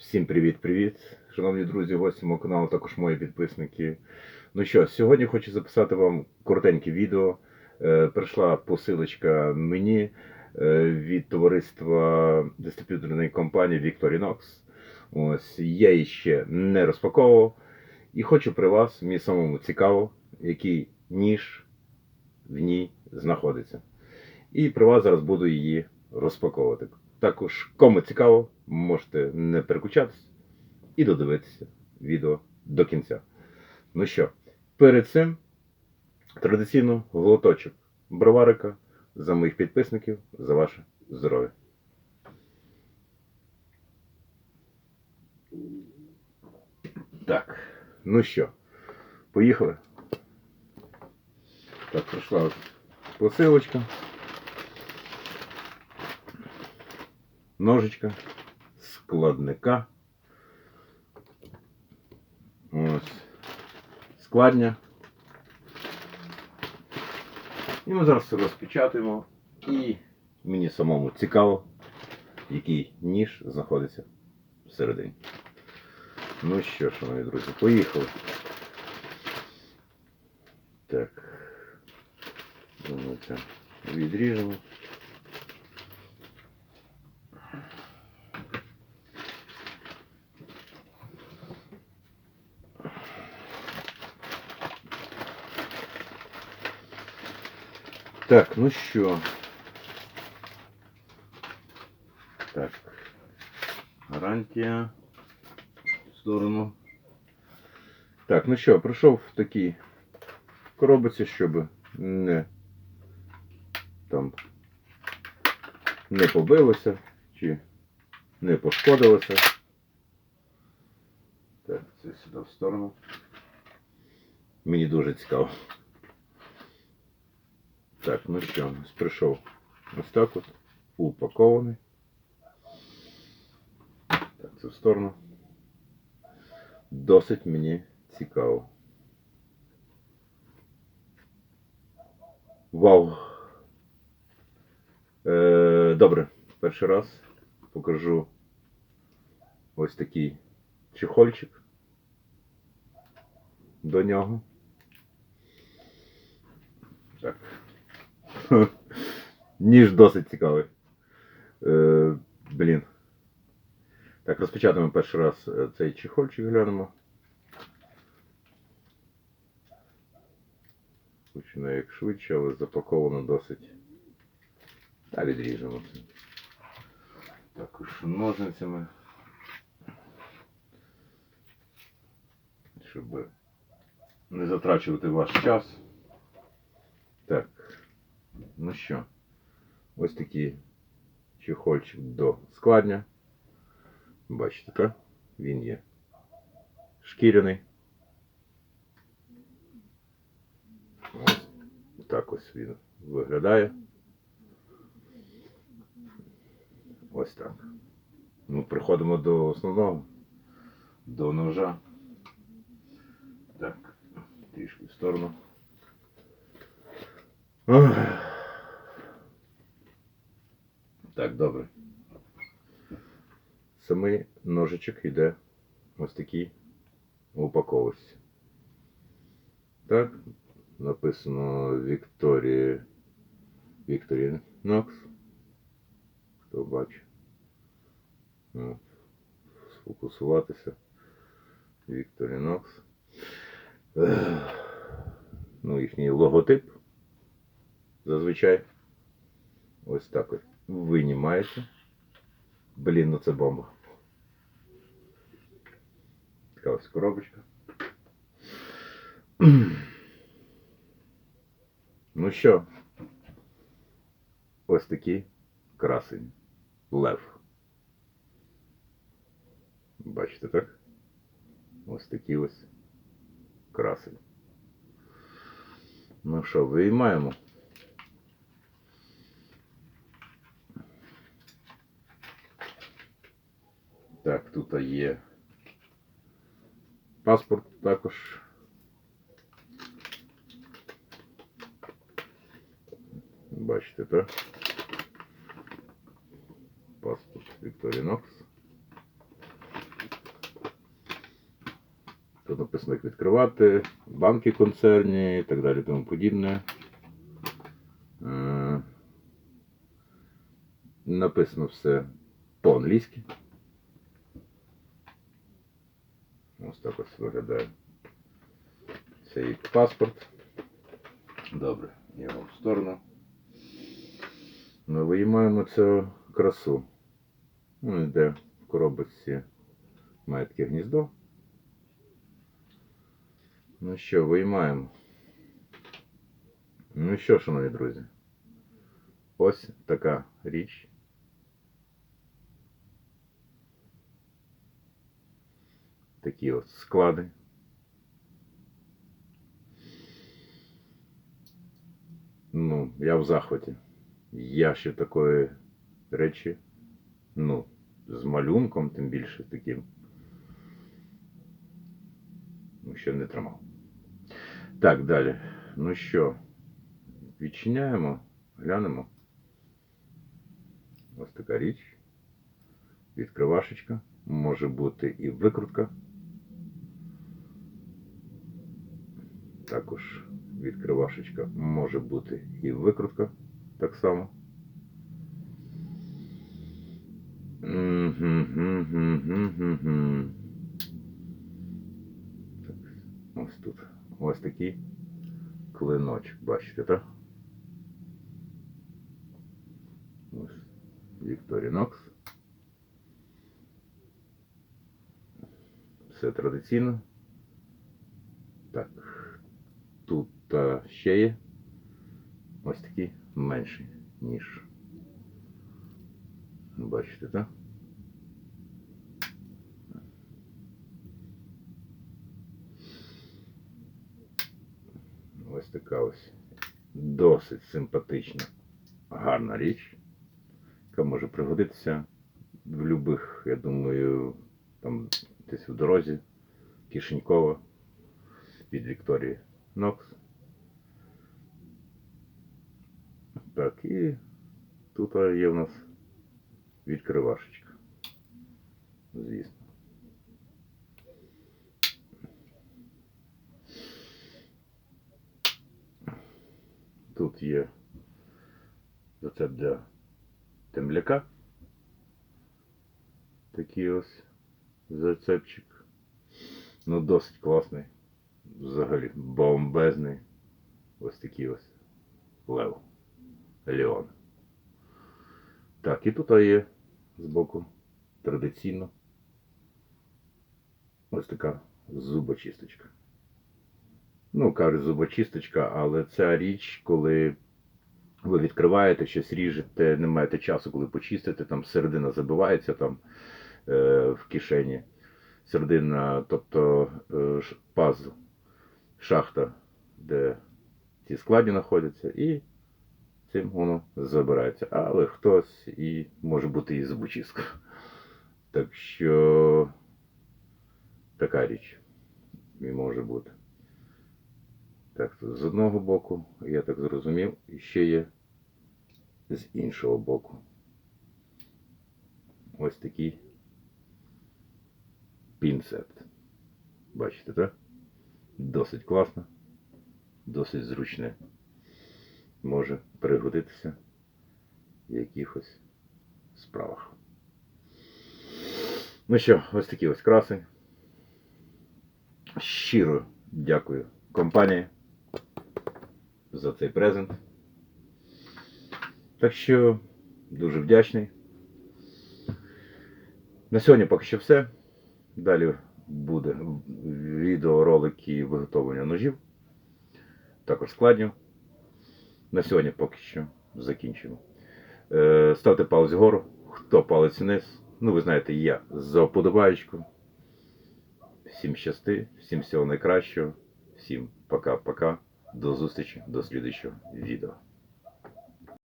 Всім привіт-привіт, шановні друзі, гості мого каналу, також мої підписники. Ну що, сьогодні хочу записати вам коротеньке відео. Е, прийшла посилочка мені е, від товариства дистриб'юторної компанії Victorinox. Ось я її ще не розпаковував. І хочу при вас, мені самому цікаво, який ніж в ній знаходиться. І при вас зараз буду її розпаковувати. Також, кому цікаво, можете не переключатися і додивитися відео до кінця. Ну що, перед цим традиційно глоточок броварика за моїх підписників, за ваше здоров'я. Так, ну що, поїхали. Так, прийшла ось посилочка. Ножичка, складника. Ось. Складня. І ми зараз розпечатаємо. І мені самому цікаво, який ніж знаходиться всередині. Ну що, шановні друзі, поїхали. Так. Думаю, це відріжемо. Так, ну що. Так. Гарантія. В сторону. Так, ну що, прийшов в такій коробиці, щоб не там не побилося чи не пошкодилося. Так, це сюди в сторону. Мені дуже цікаво. Так, ну що, ось прийшов ось так от, упакований. Так, це в сторону. Досить мені цікаво. Вау! Е, добре, перший раз покажу ось такий чехольчик до нього. Так. Ніж досить цікавий. Е, блін. Так, розпечатаємо перший раз е, цей чехольчик глянемо. Починає як швидше, але запаковано досить. Та відріжемо це. Також ножницями. Щоб не затрачувати ваш час. Ну що, ось такий чехольчик до складня. Бачите, так? Він є шкіряний. Ось так ось він виглядає. Ось так. Ну, приходимо до основного, до ножа. Так, трішки в сторону. Ох. Так, добре. Самий ножичок йде ось такий у упаковці. Так, написано Вікторія Вікторія Нокс. Хто бачить? Ну, Сфокусуватися. Вікторія Нокс. Ну, їхній логотип. Зазвичай. Ось так ось. Винімається. Блін, ну це бомба. Така ось коробочка. Ну що, ось такий красень. Лев. Бачите, так? Ось такий ось красень. Ну що, виймаємо. Так, тут є паспорт також. Бачите, так? Паспорт Victorinox. Тут написано, як відкривати, банки концерні і так далі, тому подібне. Е, Написано все по-англійськи. Ось так ось виглядає цей паспорт. Добре, його в сторону. Ми виймаємо цю красу. Ну, йде в коробочці має таке гніздо. Ну що, виймаємо. Ну що, шановні друзі, ось така річ. Такі от склади. Ну, я в захваті. Я ще такої речі, ну, з малюнком, тим більше таким. Ну, ще не тримав. Так, далі. Ну що, відчиняємо, глянемо. Ось така річ. Відкривашечка. Може бути і викрутка. Також відкривашечка може бути і викрутка. Так само. Так, Ось тут. Ось такий клиночок, бачите, так? Ось Victorinox. Все традиційно. Так. Тут а, ще є ось такий менший ніж. Бачите, так? Ось така ось досить симпатична, гарна річ, яка може пригодитися в будь-яких, я думаю, там десь в дорозі, кишенькова від Вікторії Нокс. Так, і тут є в нас відкривашечка. Звісно. Тут є рецепт для темляка. Такий ось зацепчик. Ну, досить класний. Взагалі бомбезний. Ось такий ось лев. Леон. Так, і тут є збоку традиційно ось така зубочисточка. Ну, кажуть, зубочисточка, але ця річ, коли ви відкриваєте, щось ріжете, не маєте часу, коли почистите, там середина забивається там е, в кишені. Середина, тобто е, паз, шахта, де ці складі знаходяться, і цим воно забирається. Але хтось і може бути і зубочистка. Так що така річ і може бути. Так, з одного боку, я так зрозумів, і ще є з іншого боку. Ось такий пінцет. Бачите, так? Досить класно, досить зручне. Може пригодитися в якихось справах. Ну що, ось такі ось краси. Щиро дякую компанії за цей презент. Так що дуже вдячний. На сьогодні поки що все. Далі буде відеоролики виготовлення ножів, також складнів. На сьогодні поки що закінчимо. Е, Ставте палець вгору, хто палець вниз. Ну, ви знаєте, я за вподобаєчку. Всім щасти, всім всього найкращого. Всім пока-пока. До зустрічі, до слідчого відео.